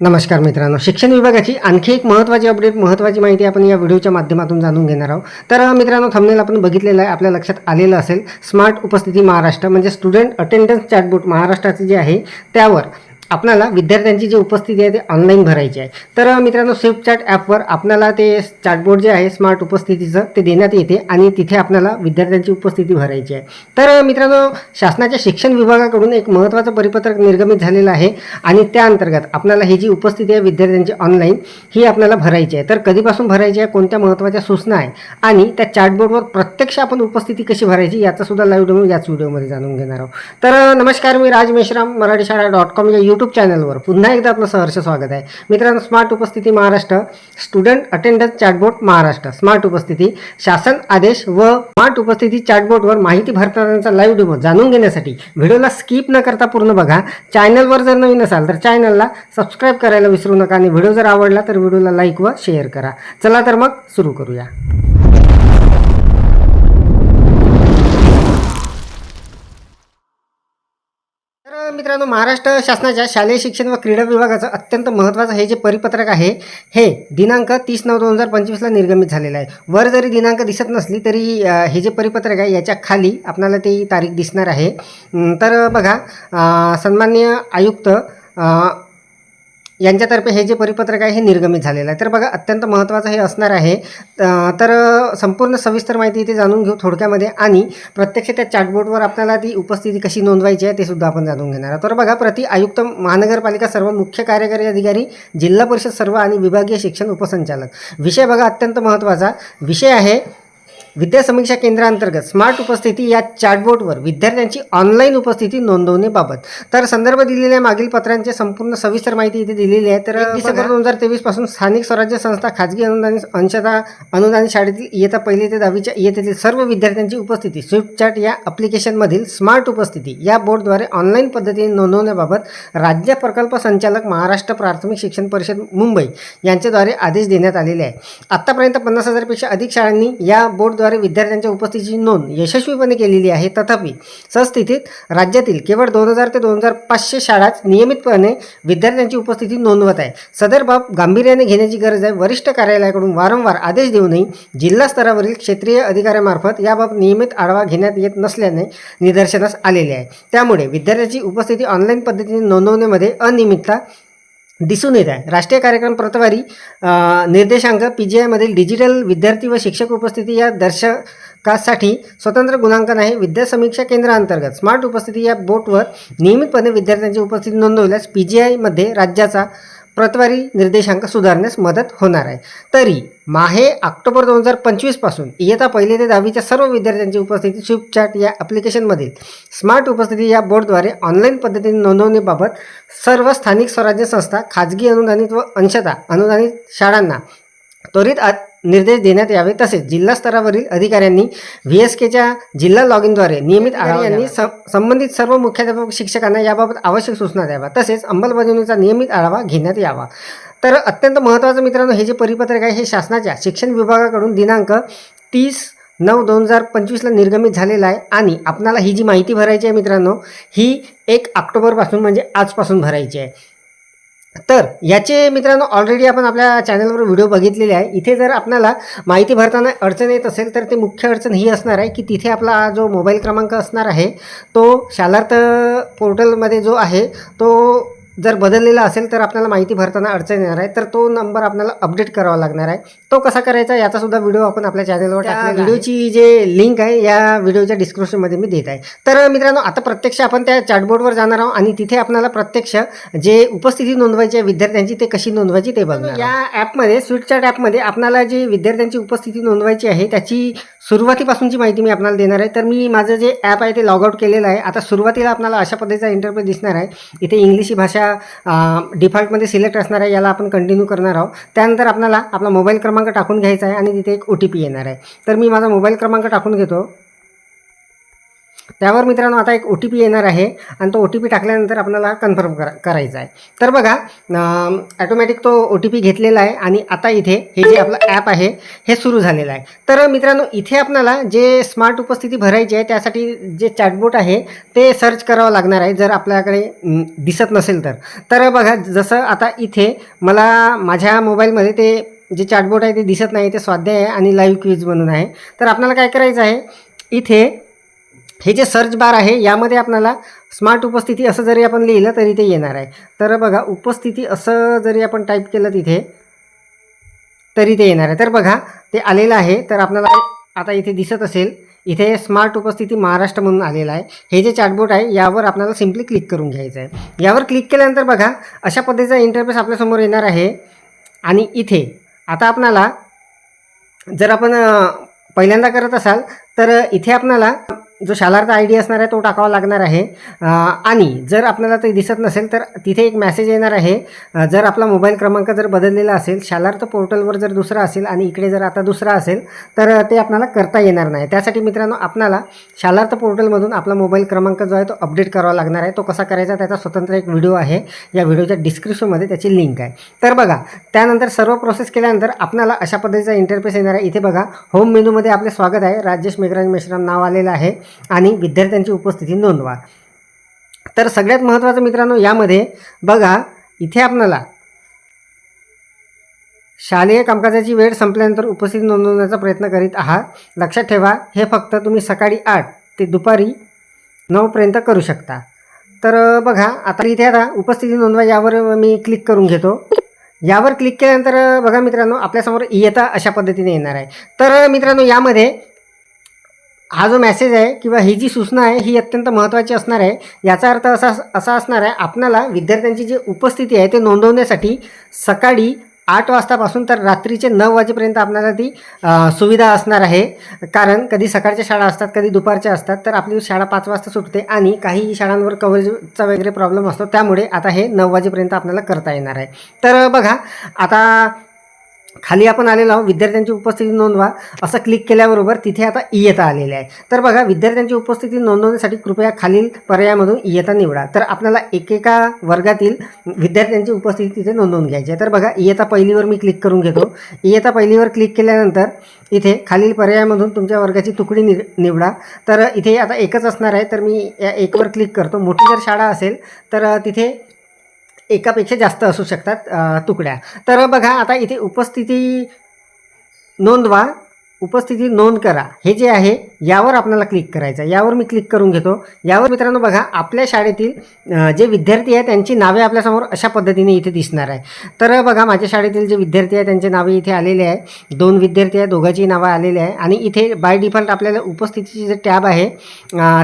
नमस्कार मित्रांनो. शिक्षण विभागाची आणखी एक महत्त्वाची अपडेट महत्त्वाची माहिती आपण या व्हिडिओच्या माध्यमातून जाणून घेणार आहोत. तर मित्रांनो थंबनेल आपण बघितलेलं आहे. आपल्या लक्षात आलेलं असेल स्मार्ट उपस्थिती महाराष्ट्र म्हणजे स्टुडंट अटेंडन्स चॅटबोट महाराष्ट्राचे जे आहे त्यावर आपल्याला विद्यार्थ्यांची जी उपस्थिती आहे ते ऑनलाईन भरायची आहे. तर मित्रांनो स्विफ्ट चॅट ॲपवर आपल्याला ते चॅटबोर्ड जे आहे स्मार्ट उपस्थितीचं ते देण्यात येते आणि तिथे आपल्याला विद्यार्थ्यांची उपस्थिती भरायची आहे. तर मित्रांनो शासनाच्या शिक्षण विभागाकडून एक महत्त्वाचं परिपत्रक निर्गमित झालेलं आहे आणि त्या अंतर्गत आपल्याला ही जी उपस्थिती आहे विद्यार्थ्यांची ऑनलाईन ही आपल्याला भरायची आहे. तर कधीपासून भरायची आहे कोणत्या महत्त्वाच्या सूचना आहे आणि त्या चॅटबोर्डवर प्रत्यक्ष आपण उपस्थिती कशी भरायची याचासुद्धा लाईव्ह डेमो याच व्हिडिओमध्ये जाणून घेणार आहोत. तर नमस्कार मी राज मेश्राम मराठी शाळा डॉट कॉम या यूट्यूब चॅनलवर पुन्हा एकदा आपलं सहर्ष स्वागत आहे. मित्रांनो स्मार्ट उपस्थिती Maharashtra student attendance chatbot Maharashtra smart उपस्थिती शासन आदेश व स्मार्ट उपस्थिती चॅटबोर्डवर माहिती भरतानाचा लाईव्ह डेमो जाणून घेण्यासाठी व्हिडिओला स्किप न करता पूर्ण बघा. चॅनलवर जर नवीन असाल तर चॅनलला सबस्क्राईब करायला विसरू नका आणि व्हिडिओ जर आवडला तर व्हिडिओला लाईक व शेअर करा. चला तर मग सुरू करूया तर मित्रांनो महाराष्ट्र शासनाच्या शालेय शिक्षण व क्रीडा विभागाचं अत्यंत महत्त्वाचं हे जे परिपत्रक आहे हे दिनांक तीस नऊ दोन हजार पंचवीसला निर्गमित झालेलं आहे. वर जरी दिनांक दिसत नसली तरी हे जे परिपत्रक आहे याच्या खाली आपल्याला ती तारीख दिसणार आहे. तर बघा सन्माननीय आयुक्त यांच्यातर्फे हे जे परिपत्रक आहे हे निर्गमित झालेलं आहे. तर बघा अत्यंत महत्त्वाचं हे असणार आहे. तर संपूर्ण सविस्तर माहिती इथे जाणून घेऊ थोडक्यामध्ये. आणि प्रत्यक्ष त्या चॅटबोर्डवर आपल्याला ती उपस्थिती कशी नोंदवायची आहे ते सुद्धा आपण जाणून घेणार आहोत. तर बघा प्रति आयुक्त महानगरपालिका सर्व मुख्य कार्यकारी अधिकारी जिल्हा परिषद सर्व आणि विभागीय शिक्षण उपसंचालक. विषय बघा अत्यंत महत्त्वाचा. विषय आहे विद्या समीक्षा केंद्रांतर्गत स्मार्ट उपस्थिती या चॅटबोर्डवर विद्यार्थ्यांची ऑनलाईन उपस्थिती नोंदवण्याबाबत तर संदर्भ दिलेल्या मागील पत्रांची संपूर्ण सविस्तर माहिती इथे दिलेली आहे. तर डिसेंबर दोन हजार तेवीसपासून स्थानिक स्वराज्य संस्था खाजगी अनुदानित अंशतः अनुदानित शाळेतील इयत्ता पहिली ते दहावीच्या इयत्तेतील सर्व विद्यार्थ्यांची उपस्थिती स्विफ्ट चॅट या ॲप्लिकेशनमधील स्मार्ट उपस्थिती या बोर्डद्वारे ऑनलाईन पद्धतीने नोंदवण्याबाबत राज्य प्रकल्प संचालक महाराष्ट्र प्राथमिक शिक्षण परिषद मुंबई यांच्याद्वारे आदेश देण्यात आलेले आहे. आत्तापर्यंत पन्नास हजारपेक्षा अधिक शाळांनी या बोर्डद्वारे विद्यार्थ्यांच्या उपस्थितीची नोंद यशस्वीपणे केलेली आहे. तथापि सस्थितीत राज्यातील केवळ दोन हजार ते दोन हजार पाचशे शाळाच नियमितपणे विद्यार्थ्यांची उपस्थिती नोंदवत आहे. सदर बाब गांभीर्याने घेण्याची गरज आहे. वरिष्ठ कार्यालयाकडून वारंवार आदेश देऊनही जिल्हा स्तरावरील क्षेत्रीय अधिकाऱ्यामार्फत याबाबत नियमित आढावा घेण्यात येत नसल्याने निदर्शनास आलेले आहे. त्यामुळे विद्यार्थ्यांची उपस्थिती ऑनलाईन पद्धतीने नोंदवण्यामध्ये अनियमितता दिसून येत आहे. राष्ट्रीय कार्यक्रम प्रतवारी निर्देशांक पी जी आयमधील डिजिटल विद्यार्थी व शिक्षक उपस्थिती या दर्शकासाठी स्वतंत्र गुणांकन आहे विद्या समीक्षा केंद्रांतर्गत स्मार्ट उपस्थिती या बोटवर नियमितपणे विद्यार्थ्यांची उपस्थिती नोंदवल्यास पी जी आयमध्ये राज्याचा प्रतवारी निर्देशांक सुधारण्यास मदत होणार आहे. तरी माहे ऑक्टोबर दोन हजार पंचवीसपासून इयत्ता पहिली ते दहावीच्या सर्व विद्यार्थ्यांची उपस्थिती स्विफ्ट चॅट या ॲप्लिकेशनमधील स्मार्ट उपस्थिती या बोर्डद्वारे ऑनलाईन पद्धतीने नोंदवणीबाबत सर्व स्थानिक स्वराज्य संस्था खाजगी अनुदानित व अंशतः अनुदानित शाळांना त्वरित निर्देश देण्यात यावे. तसेच जिल्हा स्तरावरील अधिकाऱ्यांनी व्ही एस केच्या जिल्हा लॉगिनद्वारे नियमित आढावा यांनी संबंधित सर्व मुख्याध्यापक शिक्षकांना याबाबत आवश्यक सूचना द्याव्या. तसेच अंमलबजावणीचा नियमित आढावा घेण्यात यावा. तर अत्यंत महत्त्वाचं मित्रांनो हे जे परिपत्रक आहे हे शासनाच्या शिक्षण विभागाकडून दिनांक तीस नऊ दोन हजार पंचवीसला निर्गमित झालेलं आहे आणि आपणाला ही जी माहिती भरायची आहे मित्रांनो ही एक ऑक्टोबरपासून म्हणजे आजपासून भरायची आहे. तर याचे मित्रांनो ऑलरेडी आपण आपल्या चॅनलवर व्हिडिओ बघितलेले आहे. इथे जर आपल्याला माहिती भरताना अडचण येत असेल तर ते मुख्य अडचण ही असणार आहे की तिथे आपला जो मोबाईल क्रमांक असणार आहे तो शालार्थ पोर्टलमध्ये जो आहे तो जर बदललेला असेल तर आपल्याला माहिती भरताना अडचण येणार आहे. तर तो नंबर आपल्याला अपडेट करावा लागणार आहे. तो कसा करायचा याचा सुद्धा व्हिडिओ आपण आपल्या चॅनलवर टाकला व्हिडिओची जे लिंक आहे या व्हिडिओच्या डिस्क्रिप्शनमध्ये मी देत आहे. तर मित्रांनो आता प्रत्यक्ष आपण त्या चॅटबोर्डवर जाणार आहोत आणि तिथे आपल्याला प्रत्यक्ष जे उपस्थिती नोंदवायची आहे विद्यार्थ्यांची ते कशी नोंदवायची ते बघणार या ॲपमध्ये स्विट चॅट ॲपमध्ये आपल्याला जी विद्यार्थ्यांची उपस्थिती नोंदवायची आहे त्याची सुरुवातीपासूनची माहिती मी आपल्याला देणार आहे. तर मी माझं जे ॲप आहे ते लॉग आउट केलेलं आहे. आता सुरुवातीला आपल्याला अशा पद्धतीचा इंटरफेस दिसणार आहे. इथे इंग्लिश ही भाषा डिफॉल्टमध्ये सिलेक्ट असणार आहे. याला आपण कंटिन्यू करणार आहोत. त्यानंतर आपल्याला आपला मोबाईल क्रमांक टाकून घ्यायचा आहे आणि तिथे एक ओ टी पी येणार आहे. तर मी माझा मोबाईल क्रमांक टाकून घेतो. त्यावर मित्रांनो आता एक ओ टी पी येणार आहे आणि तो ओ टी पी टाकल्यानंतर आपल्याला कन्फर्म करा करायचा आहे. तर बघा ॲटोमॅटिक तो ओ टी पी घेतलेला आहे आणि आता इथे हे जे आपलं ॲप आहे हे सुरू झालेलं आहे. तर मित्रांनो इथे आपल्याला जे स्मार्ट उपस्थिती भरायची आहे त्यासाठी जे चॅटबोट आहे ते सर्च करावं लागणार आहे. जर आपल्याकडे दिसत नसेल तर. तर बघा जसं आता इथे मला माझ्या मोबाईलमध्ये ते जे चॅटबोट आहे ते दिसत नाही ते स्वाध्याय आहे आणि लाईव्ह क्विज म्हणून आहे. तर आपल्याला काय करायचं आहे? इथे हे जे सर्च बार आहे यामध्ये आपल्याला स्मार्ट उपस्थिती असं जरी आपण लिहिलं तरी ते येणार आहे. तर बघा उपस्थिती असं जरी आपण टाईप केलं तिथे तरी ते येणार आहे. तर बघा ते आलेलं आहे. तर आपल्याला आता इथे दिसत असेल इथे स्मार्ट उपस्थिती महाराष्ट्र म्हणून आलेलं आहे. हे जे चॅटबोट आहे यावर आपल्याला सिम्पली क्लिक करून घ्यायचं आहे. यावर क्लिक केल्यानंतर बघा अशा पद्धतीचा इंटरफेस आपल्यासमोर येणार आहे. आणि इथे आता आपणाला जर आपण पहिल्यांदा करत असाल तर इथे आपणाला जो शालार्थ आय डी असणार आहे तो टाकावा लागणार आहे. आणि जर आपल्याला ते दिसत नसेल तर तिथे एक मेसेज येणार आहे. जर आपला मोबाईल क्रमांक जर बदललेला असेल शालार्थ पोर्टलवर जर दुसरा असेल आणि इकडे जर आता दुसरा असेल तर ते आपल्याला करता येणार नाही. त्यासाठी मित्रांनो आपल्याला शालार्थ पोर्टलमधून आपला मोबाईल क्रमांक जो आहे तो अपडेट करावा लागणार आहे. तो कसा करायचा त्याचा स्वतंत्र एक व्हिडिओ आहे. या व्हिडिओच्या डिस्क्रिप्शनमध्ये त्याची लिंक आहे. तर बघा त्यानंतर सर्व प्रोसेस केल्यानंतर आपल्याला अशा पद्धतीचा इंटरफेस येणार आहे. इथे बघा होम मेनूमध्ये आपले स्वागत आहे. राजेश मेघराज मेश्राम नाव आलेलं आहे. आणि विद्यार्थ्यांची उपस्थिती नोंदवा. तर सगळ्यात महत्त्वाचं मित्रांनो यामध्ये बघा इथे आपणाला शालेय कामकाजाची वेळ संपल्यानंतर उपस्थिती नोंदवण्याचा प्रयत्न करीत आहात. लक्षात ठेवा हे फक्त तुम्ही सकाळी आठ ते दुपारी नऊपर्यंत करू शकता. तर बघा आता इथे आता उपस्थिती नोंदवा यावर मी क्लिक करून घेतो. यावर क्लिक केल्यानंतर बघा मित्रांनो आपल्यासमोर इयता अशा पद्धतीने येणार आहे. तर मित्रांनो यामध्ये हा जो मेसेज आहे किंवा ही जी सूचना आहे ही अत्यंत महत्त्वाची असणार आहे. याचा अर्थ असा असा असणार आहे आपल्याला विद्यार्थ्यांची जी उपस्थिती आहे ते नोंदवण्यासाठी सकाळी आठ वाजतापासून तर रात्रीचे नऊ वाजेपर्यंत आपल्याला ती सुविधा असणार आहे. कारण कधी सकाळच्या शाळा असतात कधी दुपारच्या असतात तर आपली शाळा पाच वाजता सुटते आणि काही शाळांवर कव्हरेजचा वगैरे प्रॉब्लेम असतो त्यामुळे आता हे नऊ वाजेपर्यंत आपल्याला करता येणार आहे. तर बघा आता खाली आपण आलेलो आहोत. विद्यार्थ्यांची उपस्थिती नोंदवा. असं क्लिक केल्याबरोबर तिथे आता इयता आलेली आहे. तर बघा विद्यार्थ्यांची उपस्थिती नोंदवण्यासाठी कृपया खालील पर्यायामधून इयता निवडा. तर आपल्याला एकेका वर्गातील विद्यार्थ्यांची उपस्थिती तिथे नोंदवून घ्यायची आहे. तर बघा इयता पहिलीवर मी क्लिक करून घेतो. इयता पहिलीवर क्लिक केल्यानंतर इथे खालील पर्यायामधून तुमच्या वर्गाची तुकडी नि निवडा. तर इथे आता एकच असणार आहे. तर मी या एकवर क्लिक करतो. मोठी जर शाळा असेल तर तिथे एकापेक्षा जास्त असू शकतात तुकड्या. तर बघा आता इथे उपस्थिती नोंदवा. उपस्थिती नोंद करा. हे जे आहे यावर आपल्याला क्लिक करायचं आहे. यावर मी क्लिक करून घेतो. यावर मित्रांनो बघा आपल्या शाळेतील जे विद्यार्थी आहे त्यांची नावे आपल्यासमोर अशा पद्धतीने इथे दिसणार आहे. तर बघा माझ्या शाळेतील जे विद्यार्थी आहे त्यांचे नावे इथे आलेले आहे. दोन विद्यार्थी आहे दोघांची नावं आलेली आहे. आणि इथे बाय डिफॉल्ट आपल्याला उपस्थितीची जे टॅब आहे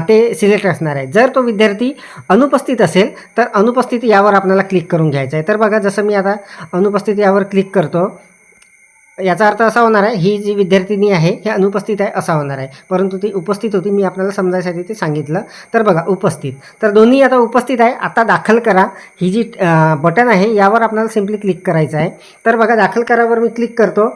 ते सिलेक्ट असणार आहे. जर तो विद्यार्थी अनुपस्थित असेल तर अनुपस्थित यावर आपल्याला क्लिक करून घ्यायचं आहे. तर बघा जसं मी आता अनुपस्थित यावर क्लिक करतो याचा अर्थ असा होणार आहे ही जी विद्यार्थिनी आहे हे अनुपस्थित आहे असा होणार आहे. परंतु ती उपस्थित होती मी आपल्याला समजायसाठी ते सांगितलं. तर बघा उपस्थित. तर दोन्ही आता उपस्थित आहे आता दाखल करा. ही जी बटन आहे यावर आपल्याला सिम्पली क्लिक करायचं आहे. तर बघा दाखल करावर मी क्लिक करतो.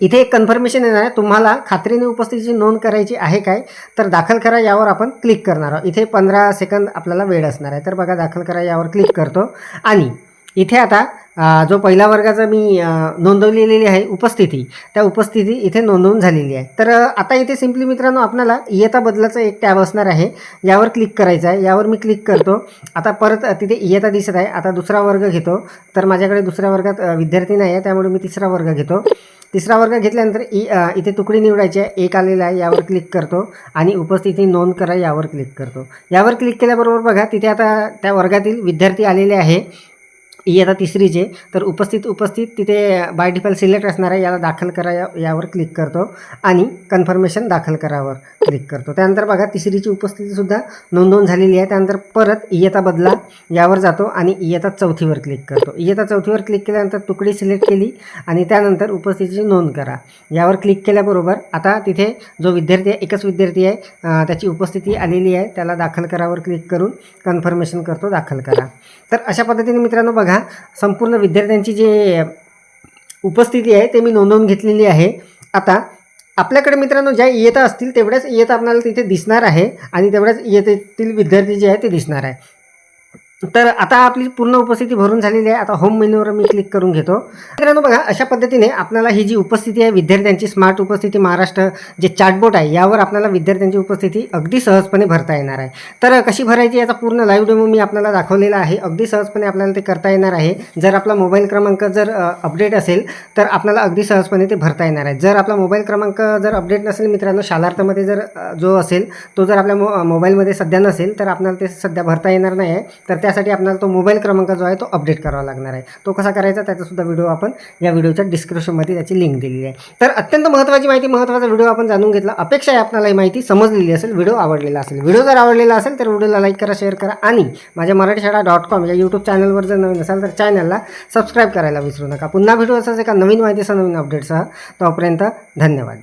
इथे एक कन्फर्मेशन येणार आहे तुम्हाला खात्रीने उपस्थितीची नोंद करायची आहे काय? तर दाखल करा यावर आपण क्लिक करणार आहोत. इथे पंधरा सेकंद आपल्याला वेळ असणार आहे. तर बघा दाखल करा यावर क्लिक करतो. आणि इथे आता जो पहिला वर्गाचा मी नोंदवलेली आहे उपस्थिती त्या उपस्थिती इथे नोंदवून झालेली आहे. तर आता इथे सिम्पली मित्रांनो आपल्याला इयता बदलाचं एक टॅब असणार आहे. यावर क्लिक करायचं आहे. यावर मी क्लिक करतो. आता परत तिथे इयता दिसत आहे. आता दुसरा वर्ग घेतो. तर माझ्याकडे दुसऱ्या वर्गात विद्यार्थी नाही आहे. त्यामुळे मी तिसरा वर्ग घेतो. तिसरा वर्ग घेतल्यानंतर इ इथे तुकडी निवडायची आहे. एक आलेला आहे. यावर क्लिक करतो. आणि उपस्थिती नोंद करा. यावर क्लिक करतो. यावर क्लिक केल्याबरोबर बघा तिथे आता त्या वर्गातील विद्यार्थी आलेले आहे. इयत्ता तिसरीचे तर उपस्थित उपस्थित तिथे बाय डिफॉल्ट सिलेक्ट असणार आहे. याला दाखल करा या यावर क्लिक करतो आणि कन्फर्मेशन दाखल करावर क्लिक करतो. त्यानंतर बघा तिसरीची उपस्थितीसुद्धा नोंदवून झालेली आहे. त्यानंतर परत इयत्ता बदला यावर जातो आणि इयत्ता चौथीवर क्लिक करतो. इयत्ता चौथीवर क्लिक केल्यानंतर तुकडी सिलेक्ट केली आणि त्यानंतर उपस्थितीची नोंद करा. यावर क्लिक केल्याबरोबर आता तिथे जो विद्यार्थी आहे एकच विद्यार्थी आहे त्याची उपस्थिती आलेली आहे. त्याला दाखल करावर क्लिक करून कन्फर्मेशन करतो दाखल करा. तर अशा पद्धतीने मित्रांनो बघा संपूर्ण विद्यार्थ्यांची जे उपस्थिती आहे ते मी नोंदवून घेतलेली आहे. आता आपल्याकडे मित्रांनो ज्या इयता असतील तेवढ्याच इयता आपल्याला तिथे दिसणार आहे आणि तेवढ्याच इयतेतील विद्यार्थी जे आहे ते दिसणार आहे. तर आता आपली पूर्ण उपस्थिती भरून झालेली आहे. आता होम मेन्यूवर मी क्लिक करून घेतो. मित्रांनो बघा अशा पद्धतीने आपल्याला ही जी उपस्थिती आहे विद्यार्थ्यांची स्मार्ट उपस्थिती महाराष्ट्र जे चार्टबोर्ड आहे यावर आपल्याला विद्यार्थ्यांची उपस्थिती अगदी सहजपणे भरता येणार आहे. तर कशी भरायची याचा पूर्ण लाईव्ह डेमो मी आपल्याला दाखवलेला आहे. अगदी सहजपणे आपल्याला ते करता येणार आहे. जर आपला मोबाईल क्रमांक जर अपडेट असेल तर आपल्याला अगदी सहजपणे ते भरता येणार आहे. जर आपला मोबाईल क्रमांक जर अपडेट नसेल मित्रांनो शालार्थमध्ये जर जो असेल तो जर आपल्या मो मोबाईलमध्ये सध्या नसेल तर आपल्याला ते सध्या भरता येणार नाही आहे. तर त्या त्यासाठी आपल्याला तो मोबाईल क्रमांक जो आहे तो अपडेट करावा लागणार आहे. तो कसा करायचा त्याचासुद्धा व्हिडिओ आपण या व्हिडिओच्या डिस्क्रिप्शनमध्ये त्याची लिंक दिलेली आहे. तर अत्यंत महत्त्वाची माहिती महत्त्वाचा व्हिडिओ आपण जाणून घेतला. अपेक्षा आहे आपल्याला ही माहिती समजलेली असेल व्हिडिओ आवडलेला असेल. व्हिडिओ जर आवडलेला असेल तर व्हिडिओला लाईक करा शेअर करा आणि माझ्या मराठी शाळा डॉट कॉम या यूट्यूब चॅनलवर जर नवीन असाल तर चॅनलला सबस्क्राईब करायला विसरू नका. पुन्हा व्हिडिओ असाच एका नवीन माहितीसह नवीन अपडेटसह तोपर्यंत धन्यवाद.